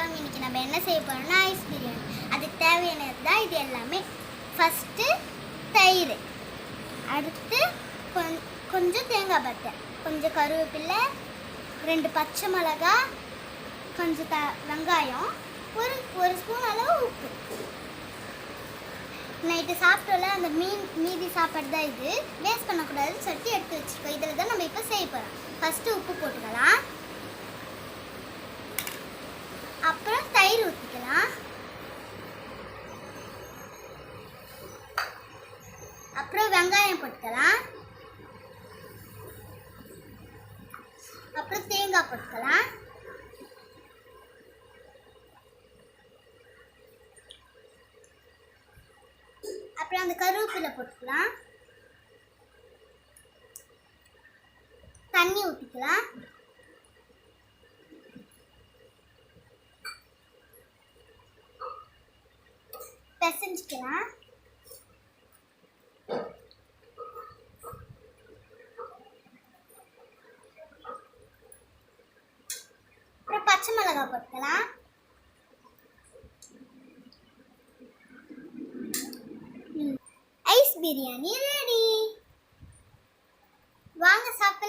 வணக்கம் இன்றைக்கி நம்ம என்ன செய்ய போகிறோம்னா ஐஸ் பிரியாணி அதுக்கு தேவையானது தான் இது எல்லாமே. ஃபஸ்ட்டு தயிர். அடுத்து கொஞ்- கொஞ்சம் தேங்காய் பத்தை கொஞ்சம் கருவேப்பிலை ரெண்டு பச்சை மிளகா கொஞ்சம் த வெங்காயம் ஒரு ஒரு ஸ்பூன் அளவு உப்பு. நைட்டு சாப்பிட்டோம்ல அந்த மீன் மீதி சாப்பாடு தான் இது. வேஸ்ட் பண்ணக்கூடாதுன்னு சொல்லிட்டு எடுத்து வச்சுருக்கோம். இதில் தான் நம்ம இப்போ செய்ய போகிறோம் ஃபஸ்ட்டு உப்பு போட்டுக்கலாம் அப்புறம் தயிர் ஊற்றிக்கலாம் அப்புறம் வெங்காயம் போட்டுக்கலாம் அப்புறம் தேங்காய் போட்டுக்கலாம். அப்புறம் அந்த கருவேப்பிலை போட்டுக்கலாம். தண்ணி ஊற்றிக்கலாம் பெசஞ்சிக்கலாம். பச்சை மிளகாய் போட்டுக்கலாம் ஐஸ் பிரியாணி ரெடி வாங்க சாப்பிட்டு